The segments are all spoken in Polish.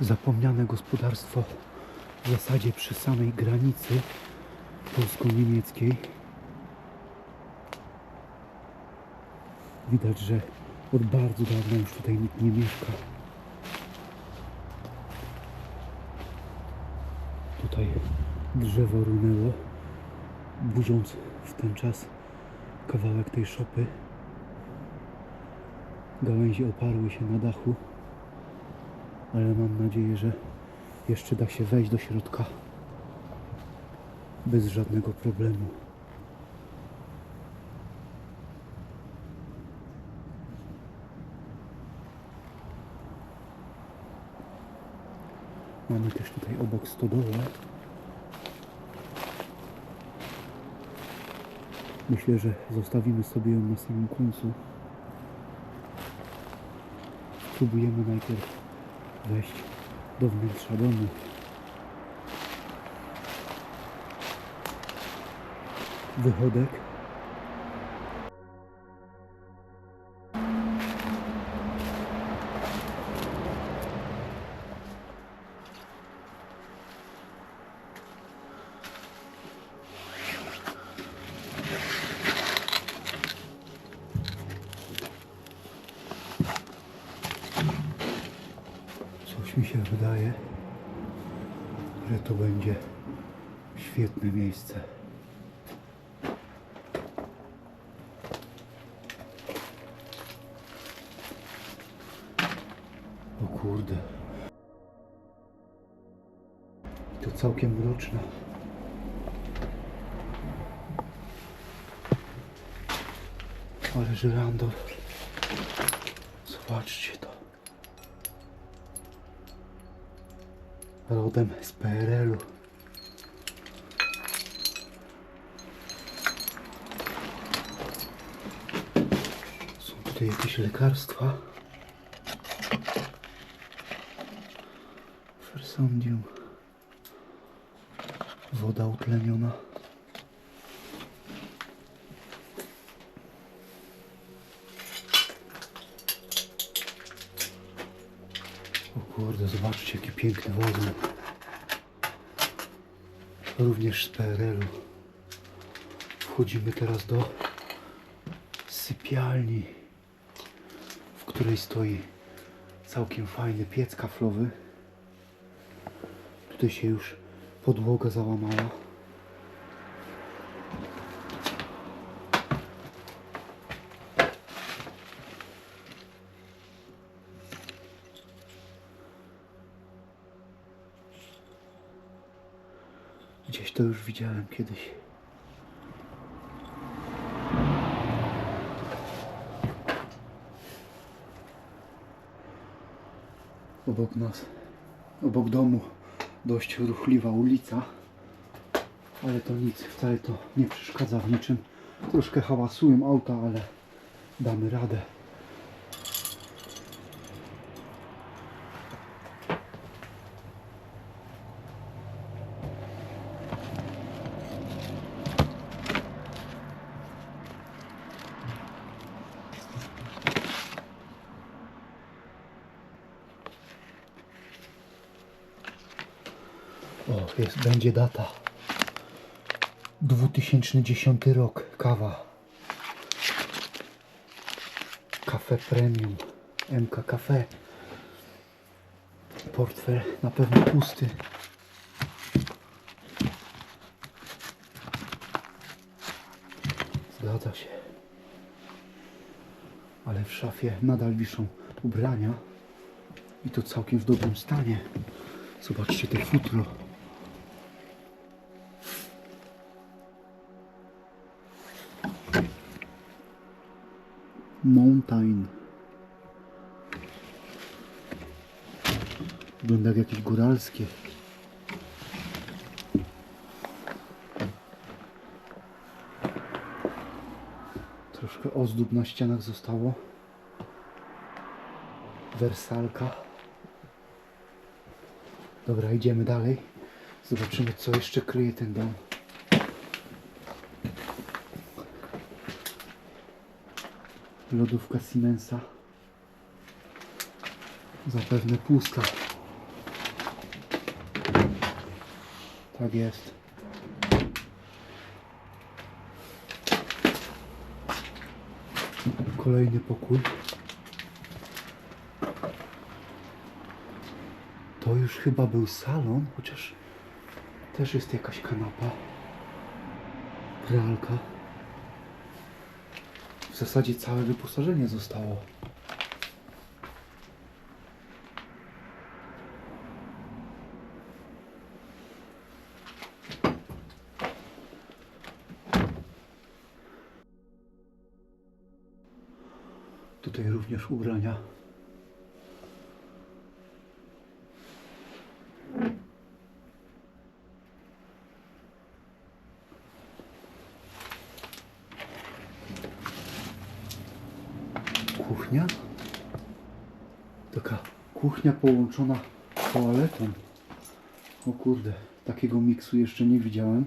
zapomniane gospodarstwo w zasadzie przy samej granicy polsko-niemieckiej. Widać, że od bardzo dawna już tutaj nikt nie mieszka. Tutaj drzewo runęło, budząc w ten czas kawałek tej szopy. Gałęzie oparły się na dachu, ale mam nadzieję, że jeszcze da się wejść do środka bez żadnego problemu. Mamy też tutaj obok stodołę. Myślę, że zostawimy sobie ją na samym końcu. Spróbujemy najpierw wejść do wnętrza domu. Wychodek. Coś mi się wydaje, że to będzie świetne miejsce. O kurde. To całkiem mroczne. Ale żyrandol. Zobaczcie to. Rodem z PRL-u. Są tutaj jakieś lekarstwa. Fersondium. Woda utleniona. O kurde, zobaczcie jaki piękny wazon. Również z PRL-u. Wchodzimy teraz do sypialni, w której stoi całkiem fajny piec kaflowy. Tutaj się już podłoga załamała. Gdzieś to już widziałem kiedyś. Obok nas, obok domu dość ruchliwa ulica, ale to nic, wcale to nie przeszkadza w niczym. Troszkę hałasują auta, ale damy radę. O, jest, będzie data. 2010 rok, kawa. Kafe Premium, MK Cafe. Portfel na pewno pusty. Zgadza się. Ale w szafie nadal wiszą ubrania. I to całkiem w dobrym stanie. Zobaczcie te futro. Mountain. Wygląda jak jakieś góralskie. Troszkę ozdób na ścianach zostało. Wersalka. Dobra, idziemy dalej. Zobaczymy, co jeszcze kryje ten dom. lodówka Siemensa. Zapewne pusta. Tak jest. Kolejny pokój. To już chyba był salon, chociaż też jest jakaś kanapa. Pralka. Zasadzie całe wyposażenie zostało. Tutaj również ubrania. Kuchnia. Taka kuchnia połączona z toaletą. O kurde, takiego miksu jeszcze nie widziałem.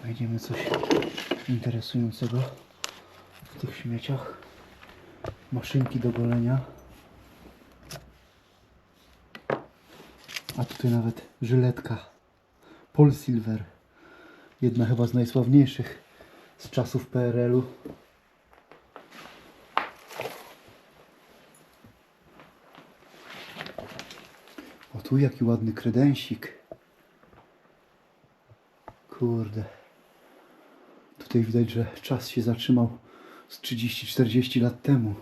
Znajdziemy coś interesującego w tych śmieciach. Maszynki do golenia. A tutaj nawet żyletka Pol Silver. Jedna chyba z najsławniejszych z czasów PRL-u. O tu jaki ładny kredensik. Kurde. Tutaj widać, że czas się zatrzymał z 30-40 lat temu.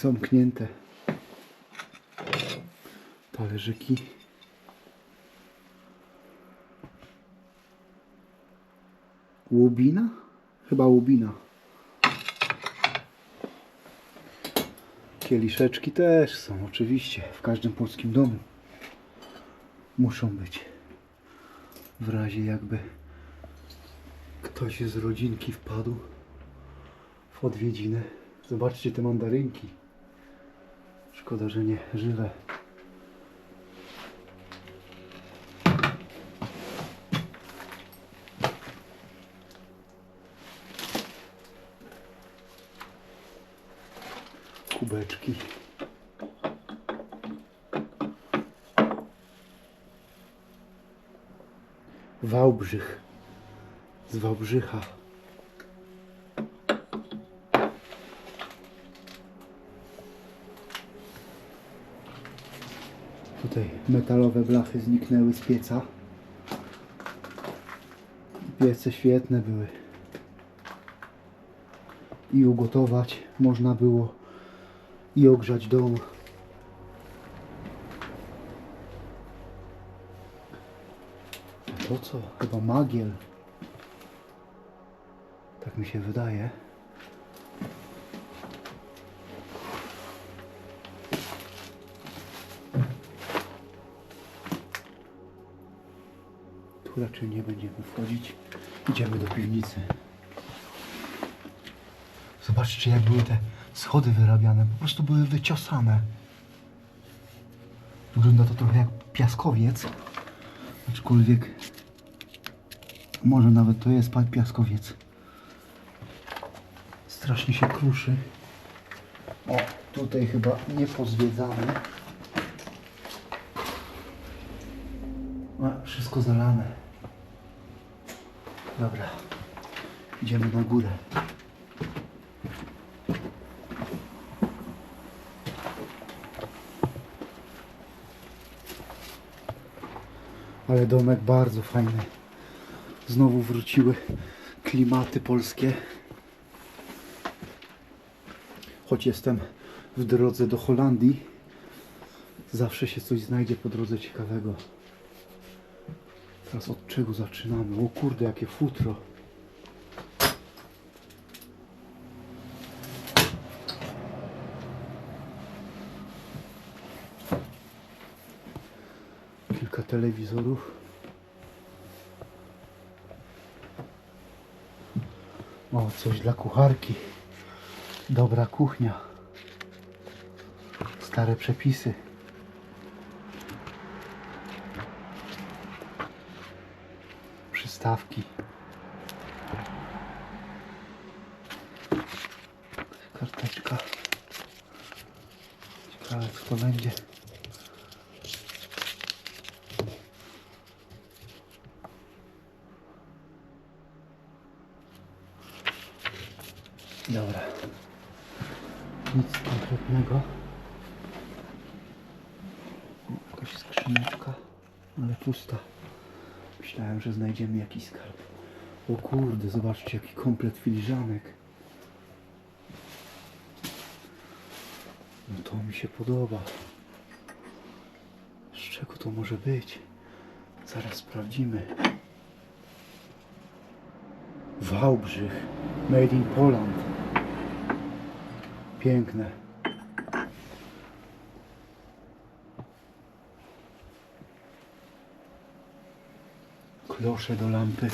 Zamknięte. Talerzyki. Łubina? Chyba łubina. Kieliszeczki też są, oczywiście. W każdym polskim domu muszą być. W razie jakby ktoś z rodzinki wpadł w odwiedziny. Zobaczcie te mandarynki. Szkoda, że nie żywe. kubeczki. Wałbrzych. Z Wałbrzycha. Tutaj metalowe blachy zniknęły z pieca. Piece świetne były. I ugotować można było i ogrzać dom. To co? Chyba magiel. Tak mi się wydaje. Raczej nie będziemy wchodzić. Idziemy do piwnicy. Zobaczcie jak były te schody wyrabiane. Po prostu były wyciosane. Wygląda to trochę jak piaskowiec. Aczkolwiek może nawet to jest piaskowiec. Strasznie się kruszy. O, tutaj chyba nie pozwiedzamy. Wszystko zalane. Dobra. Idziemy na górę. Ale domek bardzo fajny. Znowu wróciły klimaty polskie. Choć jestem w drodze do Holandii, zawsze się coś znajdzie po drodze ciekawego. Teraz od czego zaczynamy? O kurde, jakie futro. Kilka telewizorów. O, coś dla kucharki. Dobra kuchnia. Stare przepisy. Wstawki. Karteczka. Ciekawe co to będzie. Dobra. Nic konkretnego. Jakaś skrzyneczka, ale pusta. Myślałem, że znajdziemy jakiś skarb. O kurde, zobaczcie jaki komplet filiżanek. No to mi się podoba. Z czego to może być? Zaraz sprawdzimy. Wałbrzych. Made in Poland. Piękne. Klosze do lampy.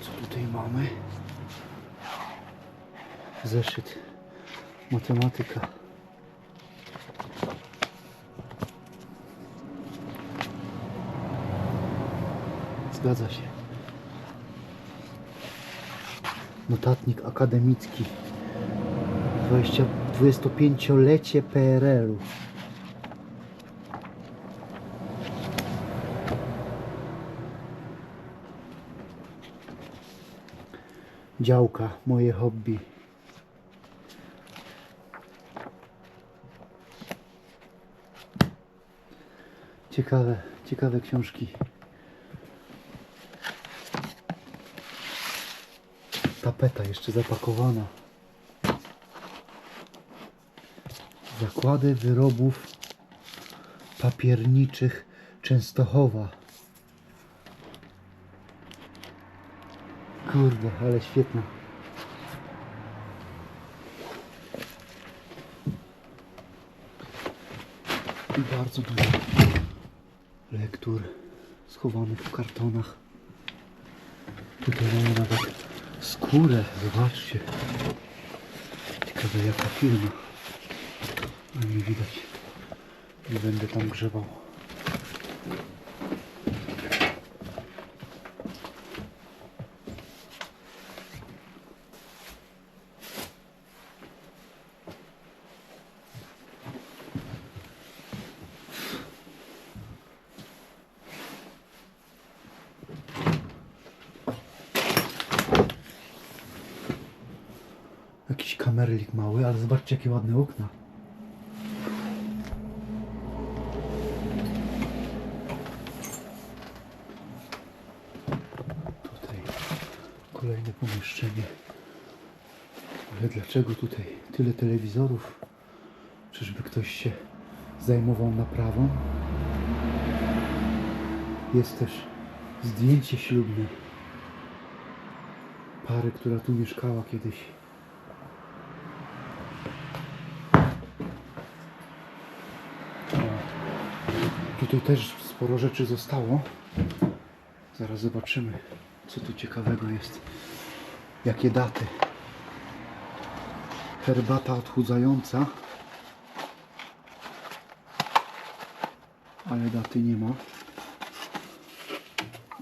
Co tutaj mamy? Zeszyt. Matematyka. Zgadza się. Notatnik akademicki. 20 25-lecie PRL-u. Działka, moje hobby. Ciekawe, ciekawe książki. Tapeta jeszcze zapakowana. Zakłady wyrobów papierniczych Częstochowa. Kurde, ale świetna. I bardzo dużo lektur schowanych w kartonach. Tutaj mamy nawet skórę, zobaczcie. Ciekawe jaka firma. A nie widać. Nie będę tam grzebał. Jakiś kamerlik mały, ale zobaczcie jakie ładne okna. Tutaj kolejne pomieszczenie. Ale dlaczego tutaj tyle telewizorów? Czyżby ktoś się zajmował naprawą? Jest też zdjęcie ślubne pary, która tu mieszkała kiedyś. Tutaj też sporo rzeczy zostało. Zaraz zobaczymy, co tu ciekawego jest. Jakie daty. Herbata odchudzająca. Ale daty nie ma.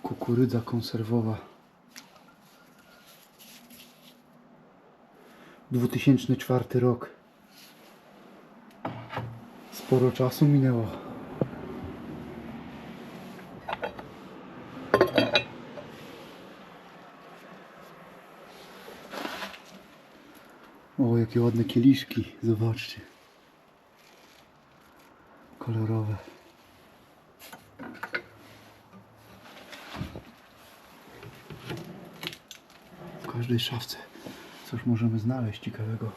Kukurydza konserwowa. 2004 rok. Sporo czasu minęło. O, jakie ładne kieliszki. Zobaczcie. Kolorowe. W każdej szafce coś możemy znaleźć ciekawego.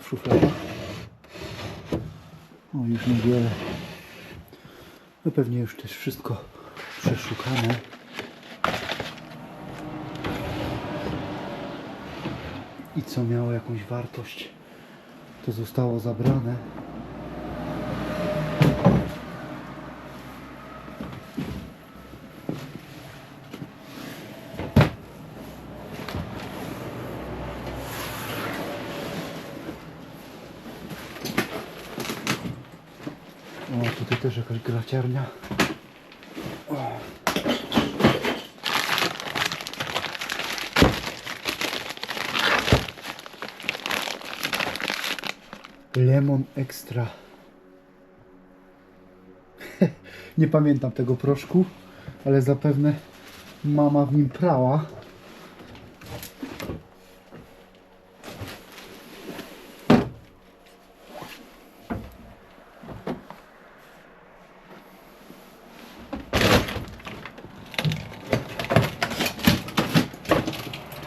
W szufladach? O, już niewiele. No pewnie już też wszystko przeszukane. co miało jakąś wartość, to zostało zabrane. O, tutaj też jakaś graciarnia. Lemon Extra. Nie pamiętam tego proszku, ale zapewne mama w nim prała.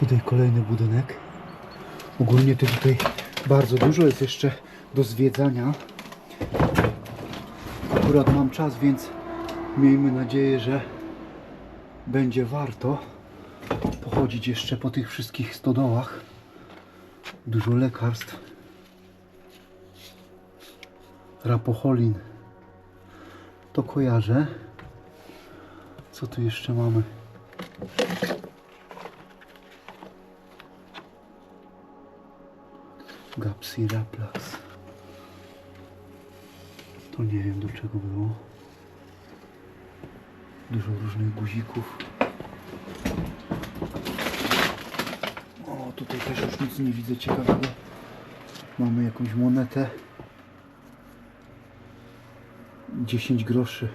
Tutaj kolejny budynek. Ogólnie to tutaj bardzo dużo jest jeszcze do zwiedzania. Akurat mam czas, więc miejmy nadzieję, że będzie warto pochodzić jeszcze po tych wszystkich stodołach. Dużo lekarstw. Rapocholin. To kojarzę. Co tu jeszcze mamy? Gapsiraplax. To nie wiem do czego było. Dużo różnych guzików. O, tutaj też już nic nie widzę ciekawego. Mamy jakąś monetę. 10 groszy.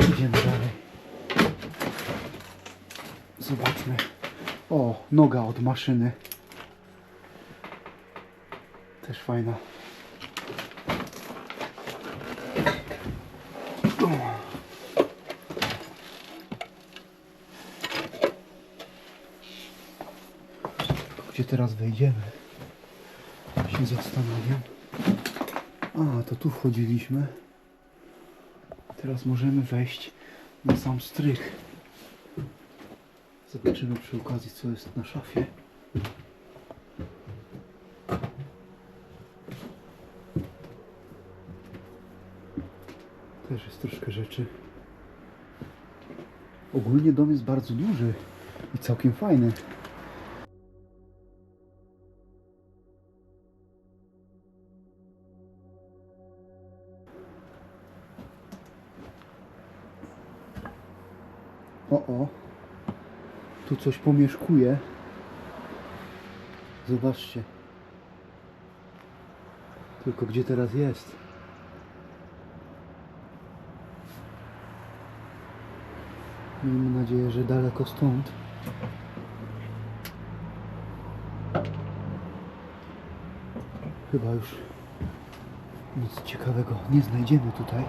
Idziemy dalej. Zobaczmy. O, noga od maszyny. Też fajna. Gdzie teraz wejdziemy? Się zastanawiam. A, to tu wchodziliśmy. Teraz możemy wejść na sam strych. Zobaczymy przy okazji, co jest na szafie. Jest troszkę rzeczy. Ogólnie dom jest bardzo duży i całkiem fajny. O, o. Tu coś pomieszkuje. Zobaczcie. Tylko gdzie teraz jest? Miejmy nadzieję, że daleko stąd. Chyba już nic ciekawego nie znajdziemy tutaj.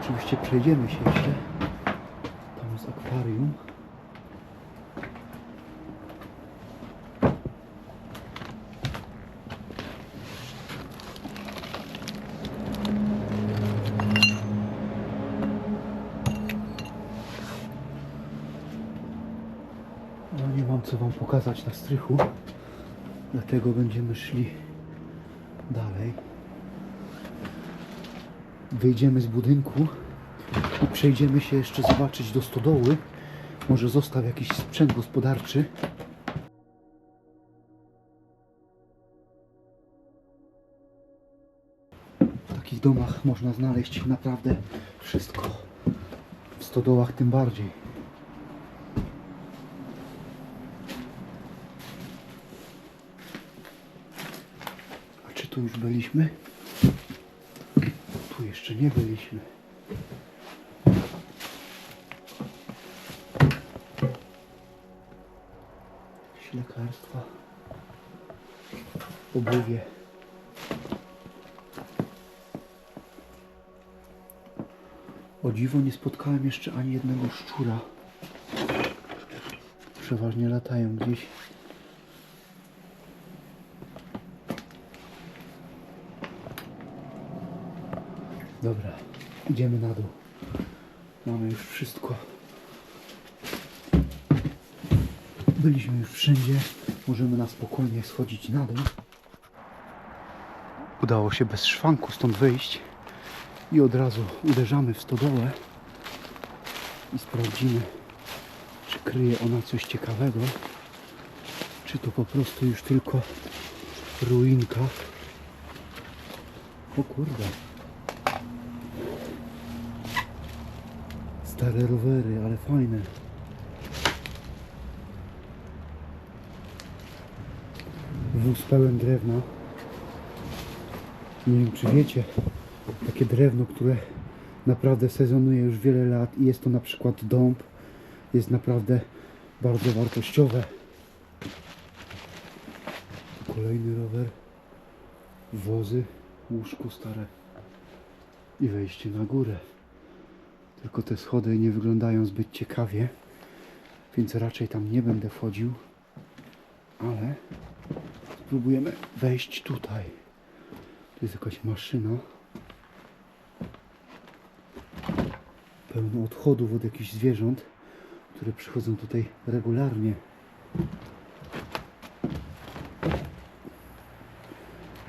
Oczywiście przejdziemy się jeszcze. Tam jest akwarium. No nie mam co wam pokazać na strychu. Dlatego będziemy szli dalej. Wyjdziemy z budynku i przejdziemy się jeszcze zobaczyć do stodoły. Może został jakiś sprzęt gospodarczy. W takich domach można znaleźć naprawdę wszystko. W stodołach tym bardziej. Tu już byliśmy? Tu jeszcze nie byliśmy. Jakieś lekarstwa. Obuwie. O dziwo nie spotkałem jeszcze ani jednego szczura. Przeważnie latają gdzieś. Dobra, idziemy na dół. Mamy już wszystko. Byliśmy już wszędzie. Możemy na spokojnie schodzić na dół. Udało się bez szwanku stąd wyjść. I od razu uderzamy w stodołę. I sprawdzimy, czy kryje ona coś ciekawego. Czy to po prostu już tylko ruinka. O kurde. Stare rowery, ale fajne. Wóz pełen drewna. Nie wiem czy wiecie, takie drewno, które naprawdę sezonuje już wiele lat i jest to na przykład dąb, jest naprawdę bardzo wartościowe. Kolejny rower, wozy, łóżko stare i wejście na górę. Tylko te schody nie wyglądają zbyt ciekawie, więc raczej tam nie będę wchodził, ale spróbujemy wejść tutaj. Tu jest jakaś maszyna. Pełno odchodów od jakichś zwierząt, które przychodzą tutaj regularnie.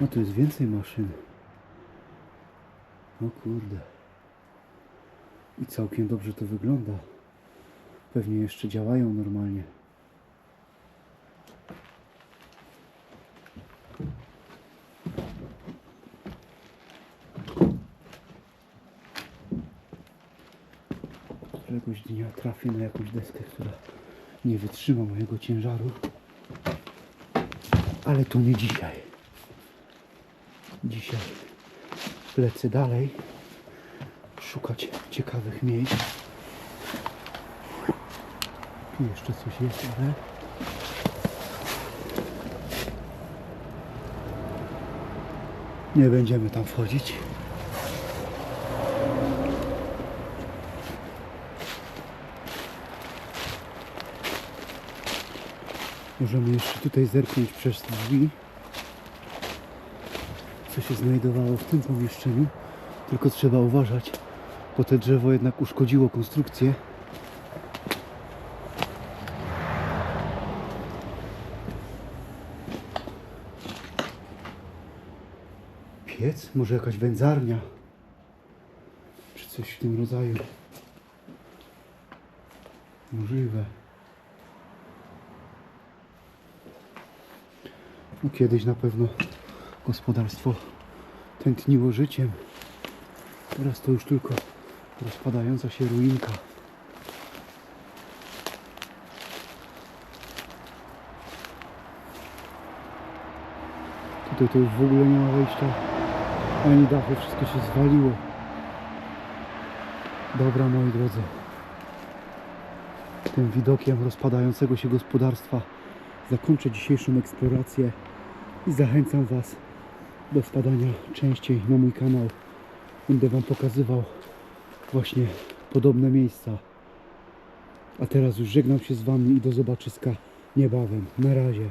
No tu jest więcej maszyn. O kurde. I całkiem dobrze to wygląda. Pewnie jeszcze działają normalnie. Któregoś dnia trafię na jakąś deskę, która nie wytrzyma mojego ciężaru. Ale to nie dzisiaj. Dzisiaj lecę dalej szukać ciekawych miejsc. Tu jeszcze coś jest, ale nie będziemy tam wchodzić. Możemy jeszcze tutaj zerknąć przez drzwi, co się znajdowało w tym pomieszczeniu. Tylko trzeba uważać, bo te drzewo jednak uszkodziło konstrukcję. Piec? Może jakaś wędzarnia? Czy coś w tym rodzaju? Możliwe. No kiedyś na pewno gospodarstwo tętniło życiem. Teraz to już tylko rozpadająca się ruinka. Tutaj to już w ogóle nie ma wejścia ani dachu, wszystko się zwaliło. Dobra moi drodzy. Tym widokiem rozpadającego się gospodarstwa zakończę dzisiejszą eksplorację i zachęcam Was do wpadania częściej na mój kanał. Będę Wam pokazywał właśnie podobne miejsca. A teraz już żegnam się z Wami i do zobaczyska niebawem. Na razie.